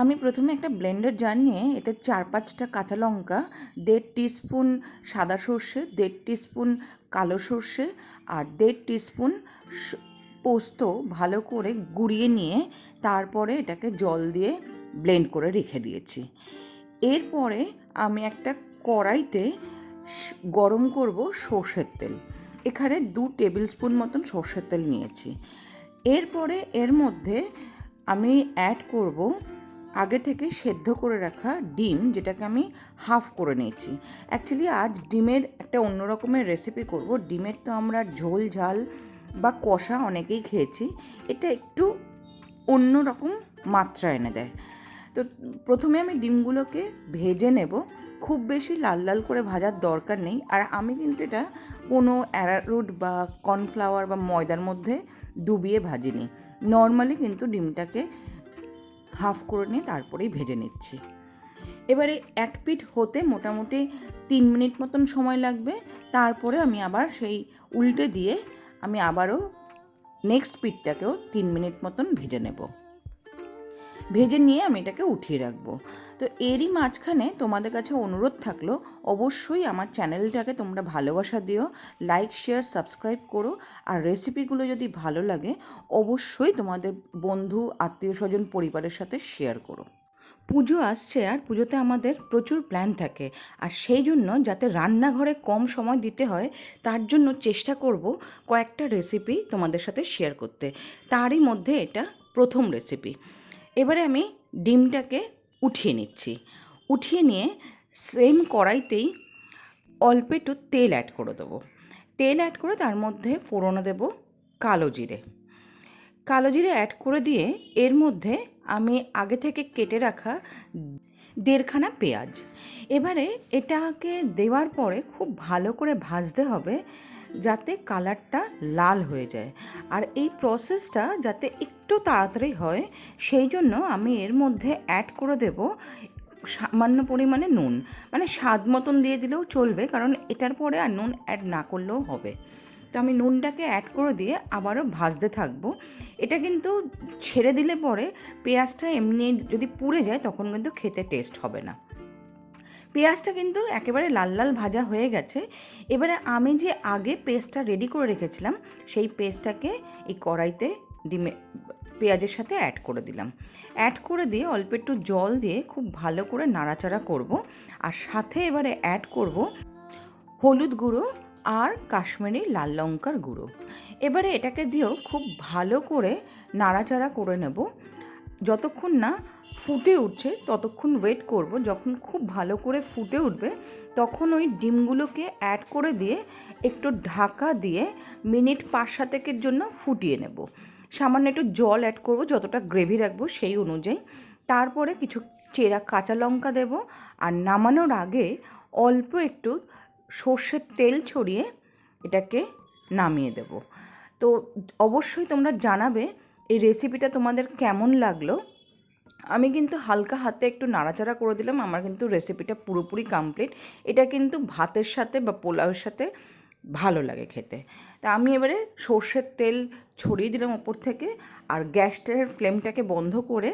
আমি প্রথমে একটা ব্লেন্ডার জার নিয়ে এতে চার পাঁচটা কাঁচা লঙ্কা, দেড় টিস্পুন সাদা সর্ষে, দেড় টিস্পুন কালো সর্ষে আর দেড় টিস্পুন পোস্ত ভালো করে গুঁড়িয়ে নিয়ে তারপরে এটাকে জল দিয়ে ব্লেন্ড করে রেখে দিয়েছি। এরপরে আমি একটা কড়াইতে গরম করব সর্ষের তেল। এখানে দু টেবিল স্পুন মতন সর্ষের তেল নিয়েছি। এরপরে এর মধ্যে আমি অ্যাড করব আগে থেকে সেদ্ধ করে রাখা ডিম যেটাকে আমি হাফ করে নিয়েছি। অ্যাকচুয়ালি আজ ডিমের একটা অন্য রকমের রেসিপি করব। ডিমের তো আমরা ঝোল, ঝাল বা কষা অনেকেই খেয়েছি। এটা একটু অন্য রকম মাত্রা এনে দেয়। তো প্রথমে আমি ডিমগুলোকে ভেজে নেব। খুব বেশি লাল লাল করে ভাজার দরকার নেই। আর আমি কিন্তু এটা কোনো অ্যারারুট বা কর্নফ্লাওয়ার বা ময়দার মধ্যে ডুবিয়ে ভাজিনি। নর্মালি কিন্তু ডিমটাকে হাফ করে নিয়ে তারপরেই ভেজে নিচ্ছি। এবারে এক পিঠ হতে মোটামুটি তিন মিনিট মতন সময় লাগবে। তারপরে আমি আবার সেই উল্টে দিয়ে আমি আবারও নেক্সট পিঠটাকেও তিন মিনিট মতন ভেজে নেব। ভেজে নিয়ে আমি এটাকে উঠিয়ে রাখব। তো এরই মাঝখানে তোমাদের কাছে অনুরোধ থাকল, অবশ্যই আমার চ্যানেলটাকে তোমরা ভালোবাসা দিও লাইক শেয়ার সাবস্ক্রাইব করো, আর রেসিপিগুলো যদি ভালো লাগে, অবশ্যই তোমাদের বন্ধু আত্মীয় স্বজন পরিবারের সাথে শেয়ার করো। পুজো আসছে আর পুজোতে আমাদের প্রচুর প্ল্যান থাকে, আর সেই জন্য যাতে রান্নাঘরে কম সময় দিতে হয়, তার জন্য চেষ্টা করব কয়েকটা রেসিপি তোমাদের সাথে শেয়ার করতে। তারই মধ্যে এটা প্রথম রেসিপি এবারে আমি ডিমটাকে উঠিয়ে নিচ্ছি। উঠিয়ে নিয়ে সেম কড়াইতেই অল্প একটু তেল অ্যাড করে দেবো। তেল অ্যাড করে তার মধ্যে ফোড়নে দেবো কালো জিরে। কালো জিরে অ্যাড করে দিয়ে এর মধ্যে আমি আগে থেকে কেটে রাখা দেড়খানা পেঁয়াজ। এবারে এটাকে দেওয়ার পরে খুব ভালো করে ভাজতে হবে। যাতে কালারটা লাল হয়ে যায়। আর এই প্রসেসটা যাতে একটু তাড়াতাড়ি হয়, সেই জন্য আমি এর মধ্যে অ্যাড করে দেব সামান্য পরিমাণে নুন। মানে স্বাদ মতন দিয়ে দিলেও চলবে, কারণ এটার পরে আর নুন অ্যাড না করলেও হবে। তো আমি নুনটাকে অ্যাড করে দিয়ে আবারও ভাজতে থাকব। এটা কিন্তু ছেড়ে দিলে পরে পেঁয়াজটা এমনি যদি পুড়ে যায়, তখন কিন্তু খেতে টেস্ট হবে না। পেঁয়াজটা কিন্তু একেবারে লাল লাল ভাজা হয়ে গেছে। এবারে আমি যে আগে পেস্টটা রেডি করে রেখেছিলাম, সেই পেস্টটাকে এই কড়াইতে ডিমে, পেঁয়াজের সাথে অ্যাড করে দিলাম। অ্যাড করে দিয়ে অল্প একটু জল দিয়ে খুব ভালো করে নাড়াচাড়া করব আর সাথে এবারে অ্যাড করব হলুদ গুঁড়ো আর কাশ্মীরি লাল লঙ্কার গুঁড়ো। এবারে এটাকে দিয়েও খুব ভালো করে নাড়াচাড়া করে নেব। যতক্ষণ না ফুটে উঠছে, ততক্ষণ ওয়েট করব। যখন খুব ভালো করে ফুটে উঠবে, তখন ওই ডিমগুলোকে অ্যাড করে দিয়ে একটু ঢাকা দিয়ে মিনিট পাঁচ সাতেকের জন্য ফুটিয়ে নেব। সামান্য একটু জল অ্যাড করব, যতটা গ্রেভি রাখব সেই অনুযায়ী। তারপরে কিছু চেরা কাঁচা লঙ্কা দেব। আর নামানোর আগে অল্প একটু সর্ষের তেল ছড়িয়ে এটাকে নামিয়ে দেব। তো অবশ্যই তোমরা জানাবে এই রেসিপিটা তোমাদের কেমন লাগল। আমি কিন্তু হালকা হাতে একটু নাড়াচাড়া করে দিলাম। আমার কিন্তু রেসিপিটা পুরোপুরি কমপ্লিট এটা কিন্তু ভাতের সাথে বা পোলাওয়ের সাথে ভালো লাগে খেতে। তা আমি এবারে সর্ষের তেল ছড়িয়ে দিলাম ওপর থেকে আর গ্যাসটার ফ্লেমটাকে বন্ধ করে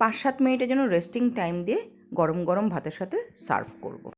পাঁচ সাত মিনিটের জন্য রেস্টিং টাইম দিয়ে গরম গরম ভাতের সাথে সার্ভ করব।